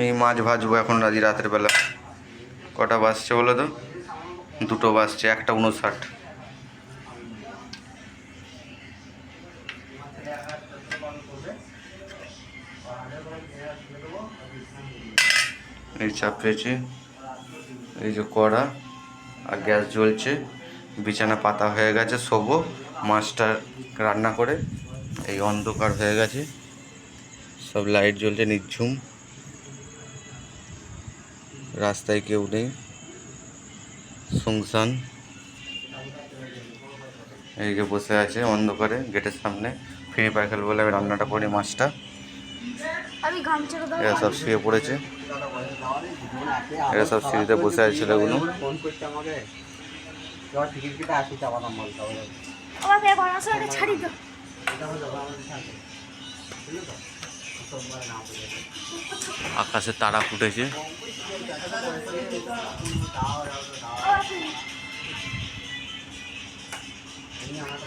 এই মাছ ভাজবো এখন রাজি রাতের বেলা। কটা বাজছে বলো তো? দুটো বাজছে, একটা উনষাট। এই চাপিয়েছি এই যে কড়া, আর গ্যাস জ্বলছে, বিছানা পাতা হয়ে গেছে, শোবো, মাছটা রান্না করে, এই অন্ধকার হয়ে গেছে, সব লাইট জ্বলছে নিঝুম। রাস্তায় কেউ নেই। শুনশান। এই যে বসে আছে অন্ধকারে গেটের সামনে। ফ্রি খেলব বলে আমি রান্নাটা করি মাছটা। এরা সব শুয়ে পড়েছে। এরা সব সিঁড়িতে বসে আছে ছেলেগুলো। আকাশে তারা ফুটেছে। 等一下，这个，